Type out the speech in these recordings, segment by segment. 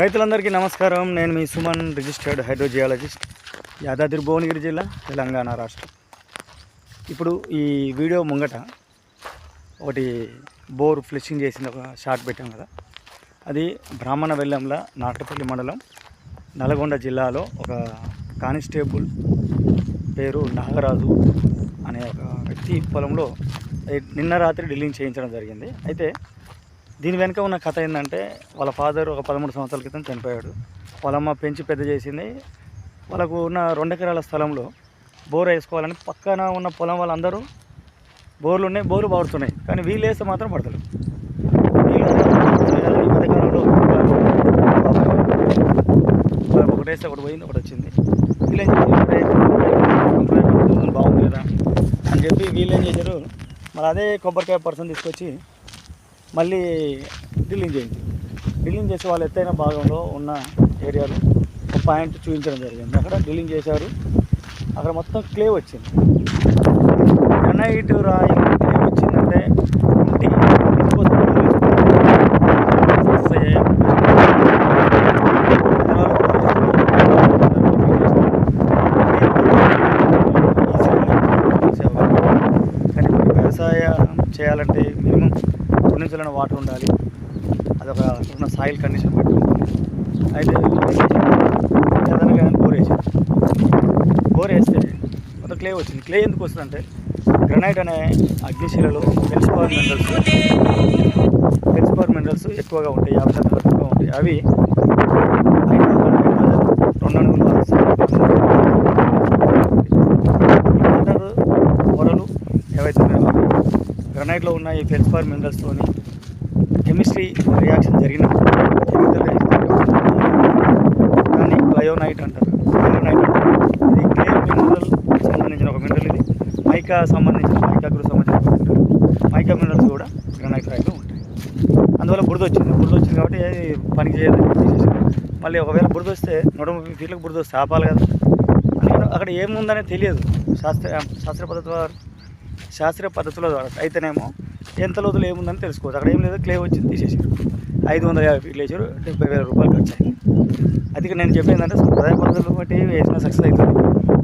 రైతులందరికీ నమస్కారం. నేను మీ సుమన్ రిజిస్టర్డ్ హైడ్రోజియాలజిస్ట్ యాదాద్రి భువనగిరి జిల్లా తెలంగాణ రాష్ట్రం. ఇప్పుడు ఈ వీడియో ముంగట ఒకటి బోర్ ఫ్లిషింగ్ చేసిన ఒక షాట్ పెట్టాం కదా. అది బ్రాహ్మణ వెల్లంల నాటపల్లి మండలం నల్గొండ జిల్లాలో ఒక కానిస్టేబుల్ పేరు నాగరాజు అనే ఒక వ్యక్తి పొలంలో నిన్న రాత్రి డ్రిల్లింగ్ చేయించడం జరిగింది. అయితే దీని వెనుక ఉన్న కథ ఏంటంటే వాళ్ళ ఫాదర్ ఒక పదమూడు సంవత్సరాల క్రితం చనిపోయాడు. వాళ్ళమ్మ పెంచి పెద్ద చేసింది. వాళ్ళకు ఉన్న రెండు ఎకరాల స్థలంలో బోర్ వేసుకోవాలని పక్కన ఉన్న పొలం వాళ్ళందరూ బోర్లు ఉన్నాయి బోర్లు పడుతున్నాయి కానీ వీళ్ళు వేస్తే మాత్రం పడతలేదు. ఈ మధ్యకాలంలో ఒకటి వేస్తే ఒకటి పోయింది ఒకటి వచ్చింది. వీళ్ళు ఏం చేశారు? బాగుంది కదా అని చెప్పి వీళ్ళు ఏం చేశారు? మరి అదే కొబ్బరికాయ పర్సన్ తీసుకొచ్చి మళ్ళీ డ్రిల్లింగ్ చేయించారు డ్రిల్లింగ్ చేసే వాళ్ళు ఎత్తైన భాగంలో ఉన్న ఏరియాలో ఒక పాయింట్ చూపించడం జరిగింది. అక్కడ డ్రిల్లింగ్ చేశారు. అక్కడ మొత్తం క్లే వచ్చింది. గ్రనైట్ రాయి క్లే వచ్చిందంటే ఇంటి కానీ వ్యవసాయం చేయాలంటే మినిమం రెండు నుంచి వాటర్ ఉండాలి. అదొక ఉన్న సాయిల్ కండిషన్ బట్టి అయితే ఏదైనా బోర్ వేసాను బోర్ వేస్తే మొత్తం క్లే వచ్చింది. క్లే ఎందుకు వస్తుందంటే గ్రనైట్ అనే అగ్నిశిలలో ఫెల్స్పవర్ మినరల్స్ ఫెల్స్పవర్ మినరల్స్ ఎక్కువగా ఉంటాయి. యాభై శాతం ఎక్కువగా ఉంటాయి. అవి రెండు అణువులు వాటర్ పొరలు ఏవైతే గ్రనైట్లో ఉన్న ఈ ఫెల్స్పవర్ మినరల్స్తోని కెమిస్ట్రీ రియాక్షన్ జరిగినప్పుడు కెమికల్ దాన్ని క్లయోనైట్ అంటారు. క్లయోనైట్ అంటారు ఇది క్లే మినరల్ సంబంధించిన ఒక మినరల్ ఇది. మైకా సంబంధించిన మైకాకు సంబంధించిన మైకా మినరల్స్ కూడా గ్రనైట్ రాయిలో ఉంటాయి. అందువల్ల బురద వచ్చింది బురద వచ్చింది కాబట్టి పని పనికి మళ్ళీ ఒకవేళ బురద వస్తే నూట ముప్పై ఫీట్లకు బురద వస్తే ఆపాలి కదా. అని అక్కడ ఏముందనే తెలియదు. శాస్త్ర శాస్త్ర పద్ధతి వారు శాస్త్రీయ పద్ధతుల ద్వారా అయితేనేమో ఎంత లోతులు ఏముందని తెలుసుకోవచ్చు. అక్కడ ఏం లేదు క్లే వచ్చింది తీసేసారు ఐదు వందల యాభై ఫీట్లు వేసారు డెబ్బై వేల రూపాయలు ఖర్చు అయింది. అది నేను చెప్పేది అంటే సంప్రదాయ పద్ధతులు బట్టి వేసిన సక్సెస్ అవుతుంది.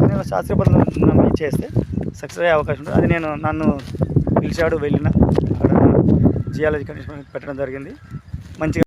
కానీ శాస్త్రీయ పద్ధతులు నమ్మి చేస్తే సక్సెస్ అయ్యే అవకాశం ఉంటుంది. అది నేను నన్ను పిలిచాడు వెళ్ళిన అక్కడ జియాలజీ కండిషన్ పెట్టడం జరిగింది. మంచిగా